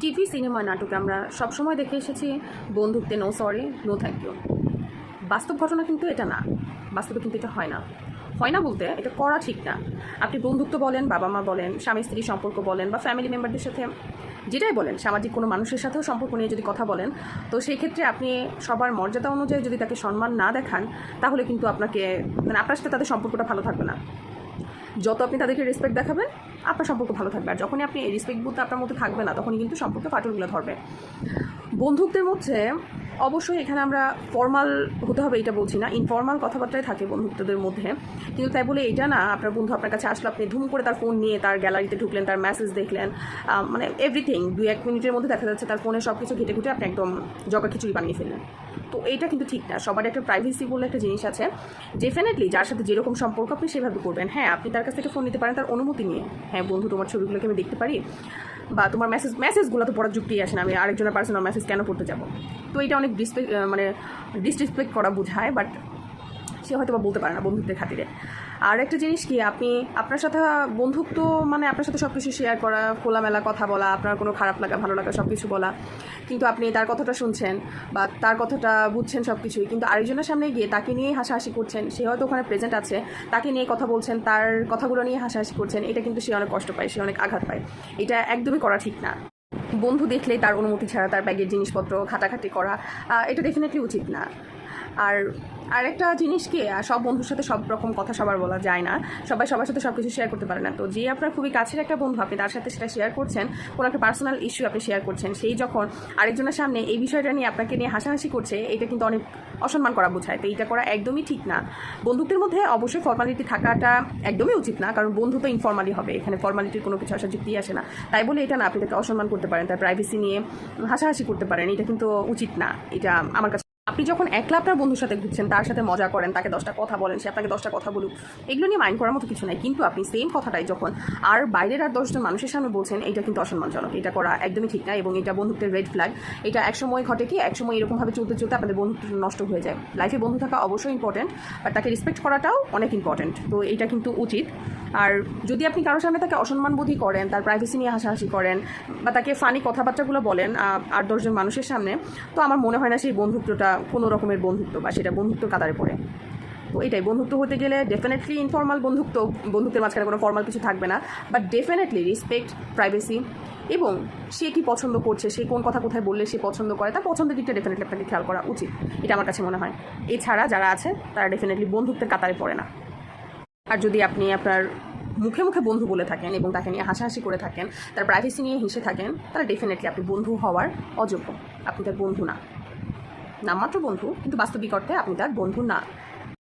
TV, cinema, নাটকে আমরা সবসময় দেখে এসেছি। বন্ধুত্বে no sorry no thank you বাস্তব ঘটনা কিন্তু এটা না। বাস্তবে কিন্তু এটা হয় না। হয় না বলতে এটা করা ঠিক না। আপনি বন্ধুত্ব বলেন, বাবা মা বলেন, স্বামী, স্ত্রী সম্পর্ক বলেন বা ফ্যামিলি মেম্বারদের সাথে যেটাই বলেন, সামাজিক কোনো মানুষের সাথেও সম্পর্ক নিয়ে যদি কথা বলেন, তো সেই ক্ষেত্রে আপনি সবার মর্যাদা অনুযায়ী যদি তাকে সম্মান না দেখান, তাহলে কিন্তু আপনাকে মানে আপনার সাথে তাদের সম্পর্কটা ভালো থাকবে না। যত আপনি তাদেরকে রেসপেক্ট দেখাবেন আপনার সম্পর্ক ভালো থাকবে। আর যখনই আপনি এই রেসপেক্ট বুঝতে আপনার মধ্যে থাকবে না, তখনই কিন্তু সম্পর্কে ফাটলগুলো ধরবে। বন্ধুত্বের মধ্যে অবশ্যই এখানে আমরা ফর্মাল হতে হবে, এটা বলছি না। ইনফর্মাল কথাবার্তায় থাকে বন্ধুত্বদের মধ্যে। কিন্তু তাই বলে এটা না, আপনার বন্ধু আপনার কাছে আসলো, আপনি ধুম করে তার ফোন নিয়ে তার গ্যালারিতে ঢুকলেন, তার মেসেজ দেখলেন মানে এভরিথিং দুই এক মিনিটের মধ্যে দেখা যাচ্ছে তার ফোনে সব কিছু ঘেটে ঘুটে আপনি একদম জগা খিচুড়ি বানিয়ে ফেললেন। তো এইটা কিন্তু ঠিক না, সবার একটা প্রাইভেসি বলে একটা জিনিস আছে। ডেফিনেটলি যার সাথে যেরকম সম্পর্ক আপনি সেভাবে করবেন। হ্যাঁ আপনি তার কাছ থেকে ফোন নিতে পারেন তার অনুমতি নিয়ে। হ্যাঁ বন্ধু, তোমার ছবিগুলোকে আমি দেখতে পারি। বা তোমার মেসেজ মেসেজগুলো তো পড়ার যুক্তি আসে না। আমি আরেকজনের পার্সোনাল মেসেজ কেন পড়তে যাব? তো এটা অনেক ডিসপেক্ট মানে ডিসরেসপেক্ট করা বোঝায় বাট সে হয়তো বা বলতে পারে না বন্ধুত্বের খাতিরে। আর একটা জিনিস কি, আপনি আপনার সাথে বন্ধুত্ব মানে আপনার সাথে সব কিছু শেয়ার করা, খোলামেলা কথা বলা, আপনার কোনো খারাপ লাগা, ভালো লাগা সব কিছু বলা, কিন্তু আপনি তার কথাটা শুনছেন বা তার কথাটা বুঝছেন সব কিছুই কিন্তু আরেকজনের সামনে গিয়ে তাকে নিয়েই হাসাহাসি করছেন, সে হয়তো ওখানে প্রেজেন্ট আছে, তাকে নিয়ে কথা বলছেন, তার কথাগুলো নিয়ে হাসাহাসি করছেন, এটা কিন্তু সে অনেক কষ্ট পায়, সে অনেক আঘাত পায়। এটা একদমই করা ঠিক না। বন্ধু দেখলেই তার অনুমতি ছাড়া তার ব্যাগের জিনিসপত্র, ঘাটাঘাটি করা এটা ডেফিনেটলি উচিত না। আর আরেকটা জিনিস কি সব বন্ধুর সাথে সব রকম কথা সবার বলা যায় না। সবাই সবার সাথে সব কিছু শেয়ার করতে পারে না। তো যে আপনার খুবই কাছের একটা বন্ধু, আপনি তার সাথে সেটা শেয়ার করছেন, কোনো একটা পার্সোনাল ইস্যু আপনি শেয়ার করছেন, সেই যখন আরেকজনের সামনে এই বিষয়টা নিয়ে আপনাকে নিয়ে হাসাহাসি করছে, এটা কিন্তু অনেক অসম্মান করা বোঝায়। তো এইটা করা একদমই ঠিক না। বন্ধুত্বের মধ্যে অবশ্যই ফর্মালিটি থাকাটা একদমই উচিত না, কারণ বন্ধু তো ইনফর্মালি হবে, এখানে ফর্মালিটির কোনো কিছু আসা যুক্তি আসে না। তাই বলে এটা না, আপনি তাকে অসম্মান করতে পারেন, তার প্রাইভেসি নিয়ে হাসাহাসি করতে পারেন, এটা কিন্তু উচিত না। এটা আমার কাছে আপনি যখন একলা আপনার বন্ধুর সাথে ঘুরছেন, তার সাথে মজা করেন, তাকে দশটা কথা বলেন, সে আপনাকে দশটা কথা বলুক, এগুলো নিয়ে মাইন্ড করার মতো কিছু নাই। কিন্তু আপনি সেম কথাটাই যখন আর বাইরের আর দশজন মানুষের সামনে বলছেন এটা কিন্তু অসম্মানজনক। এটা করা একদমই ঠিক না এবং এটা বন্ধুত্বের রেড ফ্ল্যাগ এটা একসময় ঘটে কি, একসময় এরকমভাবে চলতে চলতে আপনাদের বন্ধুত্ব নষ্ট হয়ে যায়। লাইফে বন্ধু থাকা অবশ্যই ইম্পর্টেন্ট বাট তাকে রেসপেক্ট করাটাও অনেক ইম্পর্টেন্ট তো এটা কিন্তু উচিত। আর যদি আপনি কারোর সামনে তাকে অসম্মানবোধই করেন, তার প্রাইভেসি নিয়ে হাসাহাসি করেন, বা তাকে ফানি কথাবার্তাগুলো বলেন আট দশজন মানুষের সামনে, তো আমার মনে হয় না সেই বন্ধুত্বটা কোনো রকমের বন্ধুত্ব বা সেটা বন্ধুত্ব কাতারে পড়ে। তো এটাই, বন্ধুত্ব হতে গেলে ডেফিনেটলি ইনফর্মাল বন্ধুত্ব, বন্ধুত্বের মাঝখানে কোনো ফর্মাল কিছু থাকবে না। বাট ডেফিনেটলি রেসপেক্ট প্রাইভেসি এবং সে কি পছন্দ করছে, সে কোন কথা কোথায় বললে সে পছন্দ করে, তার পছন্দের দিকটা ডেফিনেটলি আপনাকে খেয়াল করা উচিত। এটা আমার কাছে মনে হয়। এছাড়া যারা আছে, তারা ডেফিনেটলি বন্ধুত্বের কাতারে পড়ে না। আর যদি আপনি আপনার মুখে মুখে বন্ধু বলে থাকেন এবং তাকে নিয়ে হাসাহাসি করে থাকেন, তার প্রাইভেসি নিয়ে হেসে থাকেন, তাহলে ডেফিনেটলি আপনি বন্ধু হওয়ার অযোগ্য। আপনি তার বন্ধু না। নামমাত্র বন্ধু কিন্তু বাস্তবিক অর্থে আপনি তার বন্ধু না।